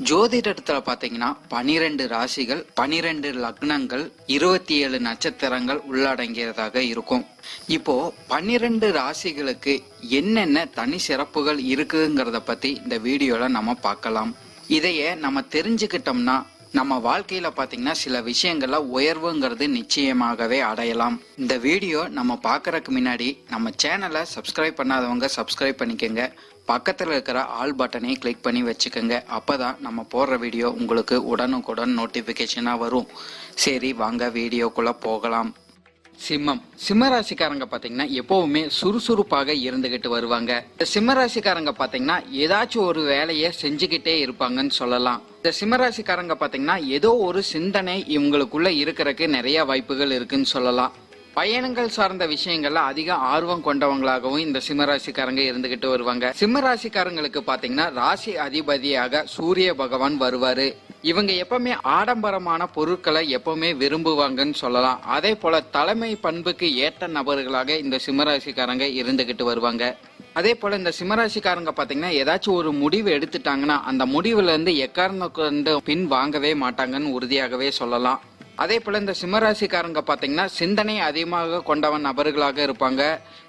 ஜோதிடத்துல பாத்தீங்கன்னா பனிரெண்டு ராசிகள் பனிரெண்டு லக்னங்கள் இருபத்தி ஏழு நட்சத்திரங்கள் உள்ளடங்கியதாக இருக்கும். இப்போ பன்னிரெண்டு ராசிகளுக்கு என்னென்ன தனி சிறப்புகள் இருக்குங்கிறத பத்தி இந்த வீடியோல நம்ம பார்க்கலாம். இதையே நம்ம தெரிஞ்சுக்கிட்டோம்னா நம்ம வாழ்க்கையில பாத்தீங்கன்னா சில விஷயங்கள்ல உயர்வுங்கிறது நிச்சயமாகவே அடையலாம். இந்த வீடியோ நம்ம பார்க்கறதுக்கு முன்னாடி நம்ம சேனலை சப்ஸ்கிரைப் பண்ணாதவங்க சப்ஸ்கிரைப் பண்ணிக்கோங்க. பக்கத்தில் இருக்கிற ஆல் பட்டனை கிளிக் பண்ணி வச்சுக்கோங்க. அப்பதான் நம்ம போடுற வீடியோ உங்களுக்கு உடனுக்குடன் நோட்டிஃபிகேஷனாக வரும். சரி வாங்க வீடியோக்குள்ளே போகலாம். சிம்மம். சிம்ம ராசிக்காரங்க எப்போவுமே சுறுசுறுப்பாக இருந்துகிட்டு வருவாங்க. இந்த சிம்ம பார்த்தீங்கன்னா ஏதாச்சும் ஒரு வேலையை செஞ்சுக்கிட்டே இருப்பாங்கன்னு சொல்லலாம். இந்த சிம்ம பார்த்தீங்கன்னா ஏதோ ஒரு சிந்தனை இவங்களுக்குள்ள இருக்கிறதுக்கு நிறைய வாய்ப்புகள் இருக்குன்னு சொல்லலாம். பயணங்கள் சார்ந்த விஷயங்கள்ல அதிக ஆர்வம் கொண்டவங்களாகவும் இந்த சிம்மராசிக்காரங்க இருந்துகிட்டு வருவாங்க. சிம்மராசிக்காரங்களுக்கு பாத்தீங்கன்னா ராசி அதிபதியாக சூரிய பகவான் வருவாரு. இவங்க எப்பவுமே ஆடம்பரமான பொருட்களை எப்பவுமே விரும்புவாங்கன்னு சொல்லலாம். அதே போல தலைமை பண்புக்கு ஏற்ற நபர்களாக இந்த சிம்மராசிக்காரங்க இருந்துகிட்டு வருவாங்க. அதே போல இந்த சிம்மராசிக்காரங்க பாத்தீங்கன்னா ஏதாச்சும் ஒரு முடிவு எடுத்துட்டாங்கன்னா அந்த முடிவுல இருந்து எக்காரணம் கொண்டு பின் வாங்கவே மாட்டாங்கன்னு உறுதியாகவே சொல்லலாம். அதே போல இந்த சிம்மராசிக்காரங்க பார்த்தீங்கன்னா சிந்தனை அதிகமாக கொண்டவன் நபர்களாக இருப்பாங்க.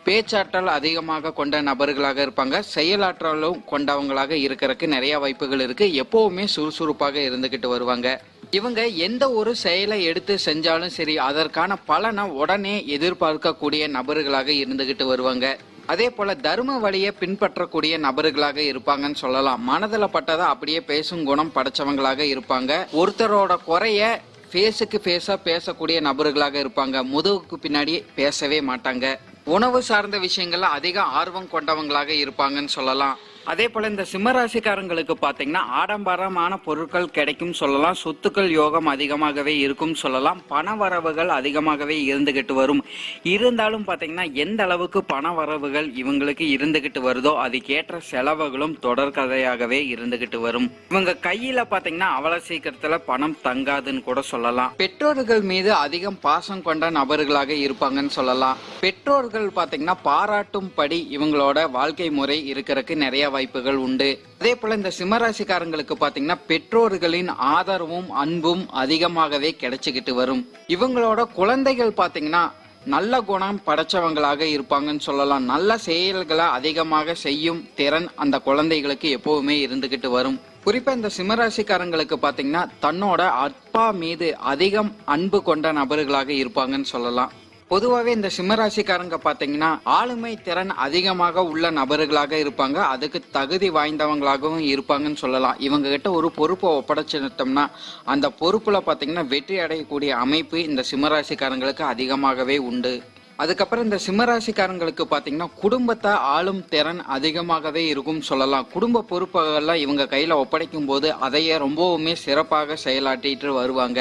பேச்சாற்றல் அதிகமாக கொண்ட நபர்களாக இருப்பாங்க. செயலாற்றலும் கொண்டவங்களாக இருக்கிறதுக்கு நிறைய வாய்ப்புகள் இருக்கு. எப்பவுமே சுறுசுறுப்பாக இருந்துகிட்டு வருவாங்க. இவங்க எந்த ஒரு செயலை எடுத்து செஞ்சாலும் சரி அதற்கான பலனை உடனே எதிர்பார்க்கக்கூடிய நபர்களாக இருந்துகிட்டு வருவாங்க. அதே போல தர்ம வழியை பின்பற்றக்கூடிய நபர்களாக இருப்பாங்கன்னு சொல்லலாம். மனதில் பட்டதை அப்படியே பேசும் குணம் படைச்சவங்களாக இருப்பாங்க. ஒருத்தரோட குறைய ஃபேஸுக்கு ஃபேஸாக பேசக்கூடிய நபர்களாக இருப்பாங்க. முதுகுக்கு பின்னாடி பேசவே மாட்டாங்க. உணவு சார்ந்த விஷயங்கள்ல அதிக ஆர்வம் கொண்டவங்களாக இருப்பாங்கன்னு சொல்லலாம். அதே போல இந்த சிம்மராசிக்காரங்களுக்கு பாத்தீங்கன்னா ஆடம்பரமான பொருட்கள் கிடைக்கும் சொல்லலாம். சொத்துக்கள் யோகம் அதிகமாகவே இருக்கும் சொல்லலாம். பண வரவுகள் அதிகமாகவே இருந்துகிட்டு வரும். இருந்தாலும் பாத்தீங்கன்னா எந்த அளவுக்கு பண வரவுகள் இவங்களுக்கு இருந்துகிட்டு வருதோ அதுக்கேற்ற செலவுகளும் தொடர்கதையாகவே இருந்துகிட்டு வரும். இவங்க கையில பாத்தீங்கன்னா அவ்வளவு சீக்கிரத்துல பணம் தங்காதுன்னு கூட சொல்லலாம். பெற்றோர்கள் மீது அதிகம் பாசம் கொண்ட நபர்களாக இருப்பாங்கன்னு சொல்லலாம். பெற்றோர்கள் பாத்தீங்கன்னா பாராட்டும் படி இவங்களோட வாழ்க்கை முறை இருக்கிறதுக்கு நிறைய வாய்ப்புகள் உண்டு. அதே போல இந்த சிம்மராசிக்காரங்களுக்கு பாத்தீங்கன்னா பெற்றோர்களின் ஆதரவும் அன்பும் அதிகமாகவே கிடைச்சுக்கிட்டு வரும். இவங்களோட குழந்தைகள் பாத்தீங்கன்னா நல்ல குணம் படைச்சவங்களாக இருப்பாங்கன்னு சொல்லலாம். நல்ல செயல்களை அதிகமாக செய்யும் திறன் அந்த குழந்தைகளுக்கு எப்பவுமே இருந்துகிட்டு வரும். குறிப்பா இந்த சிம்மராசிக்காரங்களுக்கு பாத்தீங்கன்னா தன்னோட அப்பா மீது அதிகம் அன்பு கொண்ட நபர்களாக இருப்பாங்கன்னு சொல்லலாம். பொதுவாகவே இந்த சிம்மராசிக்காரங்க பார்த்தீங்கன்னா ஆளுமை திறன் அதிகமாக உள்ள நபர்களாக இருப்பாங்க. அதுக்கு தகுதி வாய்ந்தவங்களாகவும் இருப்பாங்கன்னு சொல்லலாம். இவங்க கிட்ட ஒரு பொறுப்பை ஒப்படைச்சிட்டோம்னா அந்த பொறுப்பில் பார்த்தீங்கன்னா வெற்றி அடையக்கூடிய அமைப்பு இந்த சிம்மராசிக்காரங்களுக்கு அதிகமாகவே உண்டு. அதுக்கப்புறம் இந்த சிம்மராசிக்காரங்களுக்கு பார்த்தீங்கன்னா குடும்பத்தை ஆளும் திறன் அதிகமாகவே இருக்கும் சொல்லலாம். குடும்ப பொறுப்புகள்லாம் இவங்க கையில் ஒப்படைக்கும் போது அதையே ரொம்பவுமே சிறப்பாக செயலாற்றிட்டு வருவாங்க.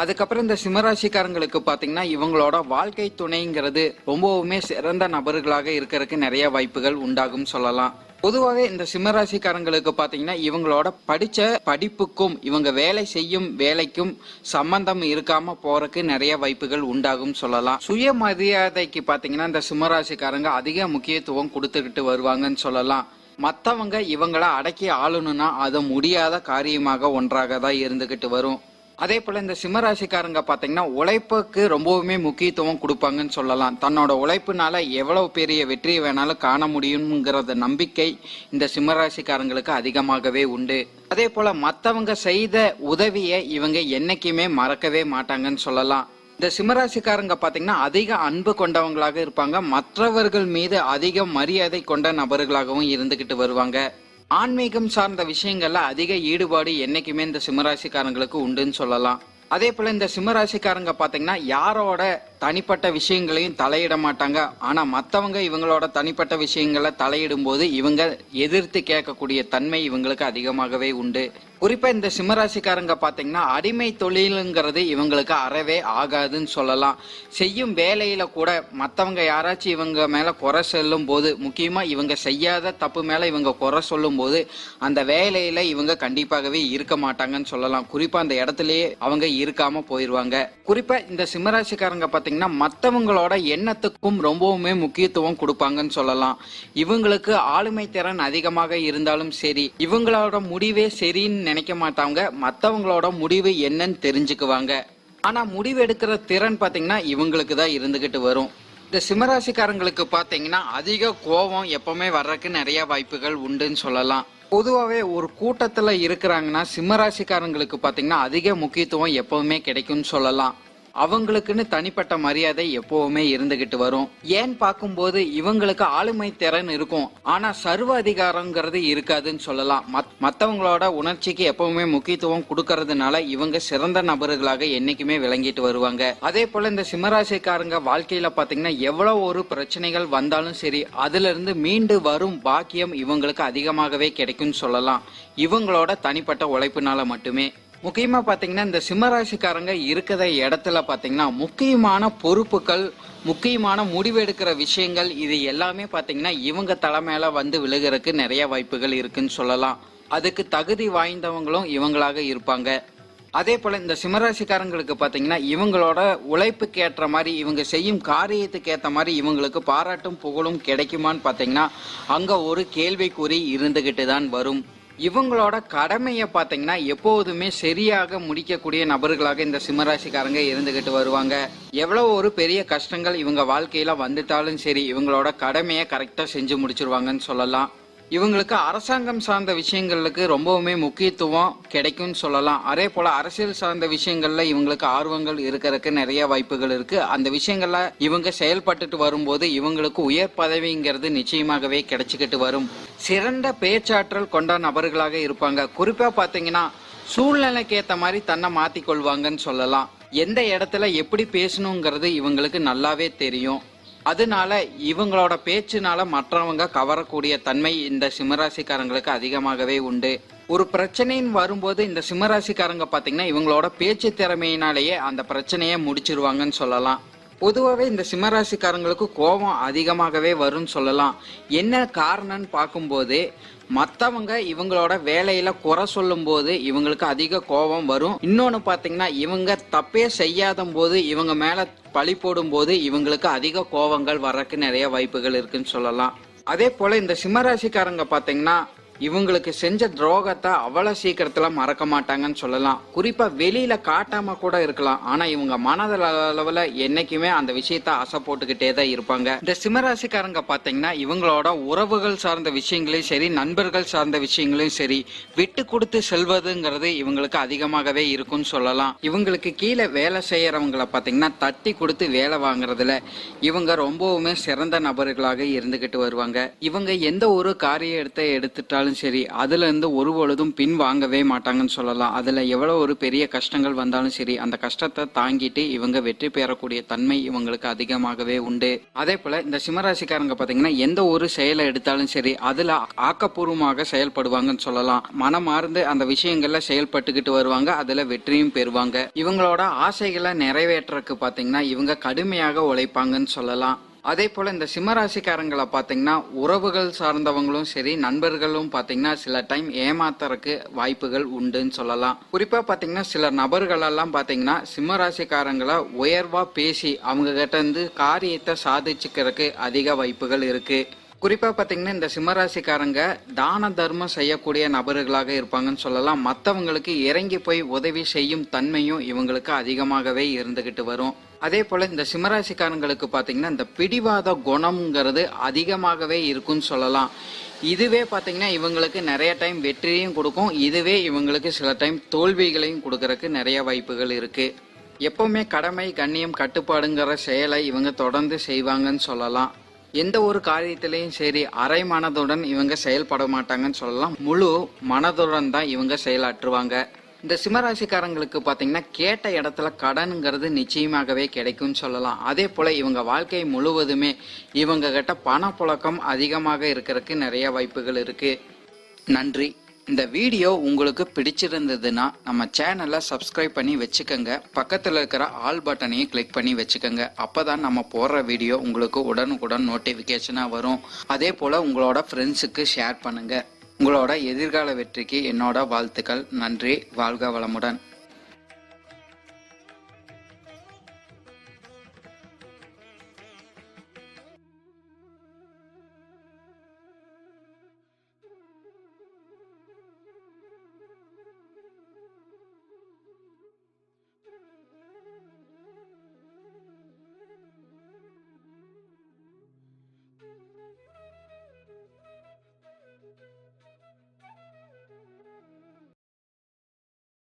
அதுக்கப்புறம் இந்த சிம்மராசிக்காரங்களுக்கு பார்த்தீங்கன்னா இவங்களோட வாழ்க்கை துணைங்கிறது ரொம்பவுமே சிறந்த நபர்களாக இருக்கிறதுக்கு நிறைய வாய்ப்புகள் உண்டாகும் சொல்லலாம். பொதுவாகவே இந்த சிம்மராசிக்காரங்களுக்கு பார்த்தீங்கன்னா இவங்களோட படித்த படிப்புக்கும் இவங்க வேலை செய்யும் வேலைக்கும் சம்பந்தம் இருக்காம போறதுக்கு நிறைய வாய்ப்புகள் உண்டாகும் சொல்லலாம். சுய மரியாதைக்கு பார்த்தீங்கன்னா இந்த சிம்மராசிக்காரங்க அதிக முக்கியத்துவம் கொடுத்துக்கிட்டு வருவாங்கன்னு சொல்லலாம். மற்றவங்க இவங்கள அடக்கி ஆளணும்னா அது முடியாத காரியமாக ஒன்றாக தான் இருந்துகிட்டு வரும். அதே போல இந்த சிம்மராசிக்காரங்க பாத்தீங்கன்னா உழைப்புக்கு ரொம்பவுமே முக்கியத்துவம் கொடுப்பாங்கன்னு சொல்லலாம். தன்னோட உழைப்புனால எவ்வளவு பெரிய வெற்றியை வேணாலும் காண முடியுங்கிறத நம்பிக்கை இந்த சிம்மராசிக்காரங்களுக்கு அதிகமாகவே உண்டு. அதே போல மற்றவங்க செய்த உதவியை இவங்க என்னைக்குமே மறக்கவே மாட்டாங்கன்னு சொல்லலாம். இந்த சிம்மராசிக்காரங்க பாத்தீங்கன்னா அதிக அன்பு கொண்டவங்களாக இருப்பாங்க. மற்றவர்கள் மீது அதிக மரியாதை கொண்ட நபர்களாகவும் இருந்துகிட்டு வருவாங்க. ஆன்மீகம் சார்ந்த விஷயங்கள்ல அதிக ஈடுபாடு என்னைக்குமே இந்த சிம்மராசிக்காரங்களுக்கு உண்டுன்னு சொல்லலாம். அதே போல இந்த சிம்மராசிக்காரங்க பாத்தீங்கன்னா யாரோட தனிப்பட்ட விஷயங்களையும் தலையிட மாட்டாங்க. ஆனா மத்தவங்க இவங்களோட தனிப்பட்ட விஷயங்களை தலையிடும் போது இவங்க எதிர்த்து கேட்கக்கூடிய தன்மை இவங்களுக்கு அதிகமாகவே உண்டு. குறிப்பா இந்த சிம்மராசிக்காரங்க பாத்தீங்கன்னா அடிமை தொழிலுங்கிறது இவங்களுக்கு அறவே ஆகாதுன்னு சொல்லலாம். செய்யும் வேலையில கூட மத்தவங்க யாராச்சும் இவங்க மேல குறை சொல்லும் போது முக்கியமா இவங்க செய்யாத தப்பு மேல இவங்க குறை சொல்லும் போது அந்த வேலையில இவங்க கண்டிப்பாகவே இருக்க மாட்டாங்கன்னு சொல்லலாம். குறிப்பா அந்த இடத்துலயே அவங்க இருக்காம போயிருவாங்க. குறிப்பா இந்த சிம்மராசிக்காரங்க பாத்தீங்கன்னா மத்தவங்களோட எண்ணத்துக்கும் ரொம்பவுமே முக்கியத்துவம் கொடுப்பாங்கன்னு சொல்லலாம். இவங்களுக்கு ஆளுமை திறன் அதிகமாக இருந்தாலும் சரி இவங்களோட முடிவே சரின்னு நினைக்க மாட்டாங்க. மற்றவங்களோட முடிவு என்னன்னு தெரிஞ்சுக்குவாங்க. ஆனா முடிவு எடுக்கிற திறன் பாத்தீங்கன்னா இவங்களுக்கு தான் இருந்துகிட்டு வரும். இந்த சிம்மராசிக்காரங்களுக்கு பாத்தீங்கன்னா அதிக கோபம் எப்பவுமே வர்றதுக்கு நிறைய வாய்ப்புகள் உண்டுன்னு சொல்லலாம். பொதுவாகவே ஒரு கூட்டத்தில் இருக்கிறாங்கன்னா சிம்மராசிக்காரங்களுக்கு பார்த்தீங்கன்னா அதிக முக்கியத்துவம் எப்பவுமே கிடைக்கும்னு சொல்லலாம். அவங்களுக்குன்னு தனிப்பட்ட மரியாதை எப்பவுமே இருந்துகிட்டு வரும். ஏன் பார்க்கும்போது இவங்களுக்கு ஆளுமை திறன் இருக்கும். ஆனா சர்வ அதிகாரங்கிறது இருக்காதுன்னு சொல்லலாம். மத்- மத்தவங்களோட உணர்ச்சிக்கு எப்பவுமே முக்கியத்துவம் கொடுக்கறதுனால இவங்க சிறந்த நபர்களாக என்னைக்குமே விளங்கிட்டு வருவாங்க. அதே போல இந்த சிம்மராசிக்காரங்க வாழ்க்கையில பாத்தீங்கன்னா எவ்வளவு ஒரு பிரச்சனைகள் வந்தாலும் சரி அதுல இருந்து மீண்டு வரும் பாக்கியம் இவங்களுக்கு அதிகமாகவே கிடைக்கும்னு சொல்லலாம். இவங்களோட தனிப்பட்ட உழைப்புனால மட்டுமே. முக்கியமா பாத்தீங்கன்னா இந்த சிம்மராசிக்காரங்க இருக்கிற இடத்துல பாத்தீங்கன்னா முக்கியமான பொறுப்புகள் முக்கியமான முடிவெடுக்கிற விஷயங்கள் இது எல்லாமே பாத்தீங்கன்னா இவங்க தலைமையில வந்து விழுகிறதுக்கு நிறைய வாய்ப்புகள் இருக்குன்னு சொல்லலாம். அதுக்கு தகுதி வாய்ந்தவங்களும் இவங்களாக இருப்பாங்க. அதே போல இந்த சிம்மராசிக்காரங்களுக்கு பாத்தீங்கன்னா இவங்களோட உழைப்புக்கு ஏற்ற மாதிரி இவங்க செய்யும் காரியத்துக்கு ஏற்ற மாதிரி இவங்களுக்கு பாராட்டும் புகழும் கிடைக்குமான்னு பாத்தீங்கன்னா அங்க ஒரு கேள்விக்குறி இருந்துகிட்டு தான் வரும். இவங்களோட கடமையை பார்த்தீங்கன்னா எப்போதுமே சரியாக முடிக்கக்கூடிய நபர்களாக இந்த சிம்மராசிக்காரங்க இருந்துகிட்டு வருவாங்க. எவ்வளோ ஒரு பெரிய கஷ்டங்கள் இவங்க வாழ்க்கையில் வந்துட்டாலும் சரி இவங்களோட கடமையை கரெக்டாக செஞ்சு முடிச்சிருவாங்கன்னு சொல்லலாம். இவங்களுக்கு அரசாங்கம் சார்ந்த விஷயங்களுக்கு ரொம்பவுமே முக்கியத்துவம் கிடைக்கும்னு சொல்லலாம். அதே போல அரசியல் சார்ந்த விஷயங்கள்ல இவங்களுக்கு ஆர்வங்கள் இருக்கிறதுக்கு நிறைய வாய்ப்புகள் இருக்கு. அந்த விஷயங்கள்ல இவங்க செயல்பட்டுட்டு வரும்போது இவங்களுக்கு உயர் பதவிங்கிறது நிச்சயமாகவே கிடைச்சிக்கிட்டு வரும். சிறந்த பேச்சாற்றல் கொண்ட நபர்களாக இருப்பாங்க. குறிப்பா பாத்தீங்கன்னா சூழ்நிலைக்கு ஏத்த மாதிரி தன்னை மாத்திக் கொள்வாங்கன்னு சொல்லலாம். எந்த இடத்துல எப்படி பேசணுங்கிறது இவங்களுக்கு நல்லாவே தெரியும். அதனால இவங்களோட பேச்சுனால மற்றவங்க கவரக்கூடிய தன்மை இந்த சிம்மராசிக்காரங்களுக்கு அதிகமாகவே உண்டு. ஒரு பிரச்சனைன்னு வரும்போது இந்த சிம்மராசிக்காரங்க பாத்தீங்கன்னா இவங்களோட பேச்சு திறமையினாலேயே அந்த பிரச்சனையை முடிச்சிருவாங்கன்னு சொல்லலாம். பொதுவாகவே இந்த சிம்மராசிக்காரங்களுக்கு கோபம் அதிகமாகவே வரும்னு சொல்லலாம். என்ன காரணம்னு பார்க்கும்போது மற்றவங்க இவங்களோட வேலையில குறை சொல்லும்போது இவங்களுக்கு அதிக கோபம் வரும். இன்னொன்று பார்த்தீங்கன்னா இவங்க தப்பே செய்யாத போது இவங்க மேலே பழி போடும்போது இவங்களுக்கு அதிக கோபங்கள் வர்றதுக்கு நிறைய வாய்ப்புகள் இருக்குன்னு சொல்லலாம். அதே போல இந்த சிம்மராசிக்காரங்க பார்த்தீங்கன்னா இவங்களுக்கு செஞ்ச துரோகத்தை அவ்வளவு சீக்கிரத்துல மறக்க மாட்டாங்கன்னு சொல்லலாம். குறிப்பா வெளியில காட்டாம கூட இருக்கலாம். ஆனா இவங்க மனதள அளவுல என்னைக்குமே அந்த விஷயத்த ஆசை போட்டுக்கிட்டே தான் இருப்பாங்க. இந்த சிம்மராசிக்காரங்க பாத்தீங்கன்னா இவங்களோட உறவுகள் சார்ந்த விஷயங்களையும் சரி நண்பர்கள் சார்ந்த விஷயங்களையும் சரி விட்டு கொடுத்து செல்வதுங்கிறது இவங்களுக்கு அதிகமாகவே இருக்கும்னு சொல்லலாம். இவங்களுக்கு கீழே வேலை செய்யறவங்களை பாத்தீங்கன்னா தட்டி கொடுத்து வேலை வாங்குறதுல இவங்க ரொம்பவுமே சிறந்த நபர்களாக இருந்துகிட்டு வருவாங்க. இவங்க எந்த ஒரு காரியத்தை எடுத்துட்டாலும் இருந்தாலும் சரி அதுல இருந்து ஒரு பொழுதும் பின் வாங்கவே மாட்டாங்கன்னு சொல்லலாம். அதுல எவ்வளவு ஒரு பெரிய கஷ்டங்கள் வந்தாலும் சரி அந்த கஷ்டத்தை தாங்கிட்டு இவங்க வெற்றி பெறக்கூடிய தன்மை இவங்களுக்கு அதிகமாகவே உண்டு. அதே போல இந்த சிம்மராசிக்காரங்க பாத்தீங்கன்னா எந்த ஒரு செயலை எடுத்தாலும் சரி அதுல ஆக்கப்பூர்வமாக செயல்படுவாங்கன்னு சொல்லலாம். மனமார்ந்து அந்த விஷயங்கள்ல செயல்பட்டுக்கிட்டு வருவாங்க அதுல வெற்றியும் பெறுவாங்க. இவங்களோட ஆசைகளை நிறைவேற்றக்கு பாத்தீங்கன்னா இவங்க கடுமையாக உழைப்பாங்கன்னு சொல்லலாம். அதே போல இந்த சிம்மராசிக்காரங்களை பார்த்தீங்கன்னா உறவுகள் சார்ந்தவங்களும் சரி நண்பர்களும் பார்த்தீங்கன்னா சில டைம் ஏமாத்துறதுக்கு வாய்ப்புகள் உண்டுன்னு சொல்லலாம். குறிப்பா பார்த்தீங்கன்னா சில நபர்களெல்லாம் பார்த்தீங்கன்னா சிம்மராசிக்காரங்களை உயர்வா பேசி அவங்க கிட்ட இருந்து காரியத்தை சாதிச்சுக்கிறதுக்கு அதிக வாய்ப்புகள் இருக்கு. குறிப்பா பாத்தீங்கன்னா இந்த சிம்மராசிக்காரங்க தான தர்மம் செய்யக்கூடிய நபர்களாக இருப்பாங்கன்னு சொல்லலாம். மற்றவங்களுக்கு இறங்கி போய் உதவி செய்யும் தன்மையும் இவங்களுக்கு அதிகமாகவே இருந்துகிட்டு வரும். அதே போல இந்த சிம்மராசிக்காரங்களுக்கு பார்த்தீங்கன்னா இந்த பிடிவாத குணம்ங்கிறது அதிகமாகவே இருக்குன்னு சொல்லலாம். இதுவே பார்த்தீங்கன்னா இவங்களுக்கு நிறைய டைம் வெற்றியும் கொடுக்கும். இதுவே இவங்களுக்கு சில டைம் தோல்விகளையும் கொடுக்கறதுக்கு நிறைய வாய்ப்புகள் இருக்கு. எப்பவுமே கடமை கண்ணியம் கட்டுப்பாடுங்கிற செயலை இவங்க தொடர்ந்து செய்வாங்கன்னு சொல்லலாம். எந்த ஒரு காரியத்திலையும் சரி அரை மனதுடன் இவங்க செயல்பட மாட்டாங்கன்னு சொல்லலாம். முழு மனதுடன் தான் இவங்க செயலாற்றுவாங்க. இந்த சிம்மராசிக்காரங்களுக்கு பார்த்தீங்கன்னா கேட்ட இடத்துல கடனுங்கிறது நிச்சயமாகவே கிடைக்கும்னு சொல்லலாம். அதே போல் இவங்க வாழ்க்கை முழுவதுமே இவங்க கிட்ட பணப்புழக்கம் அதிகமாக இருக்கிறதுக்கு நிறைய வாய்ப்புகள் இருக்குது நன்றி. இந்த வீடியோ உங்களுக்கு பிடிச்சிருந்ததுன்னா நம்ம சேனலை சப்ஸ்கிரைப் பண்ணி வச்சுக்கோங்க. பக்கத்தில் இருக்கிற ஆல் பட்டனையும் கிளிக் பண்ணி வச்சுக்கோங்க. அப்போ தான் நம்ம போடுற வீடியோ உங்களுக்கு உடனுக்குடன் நோட்டிஃபிகேஷனாக வரும். அதே போல் உங்களோட ஃப்ரெண்ட்ஸுக்கு ஷேர் பண்ணுங்கள் உங்களோட எதிர்கால வெற்றிக்கு என்னோட வாழ்த்துக்கள். நன்றி. வாழ்க வளமுடன்.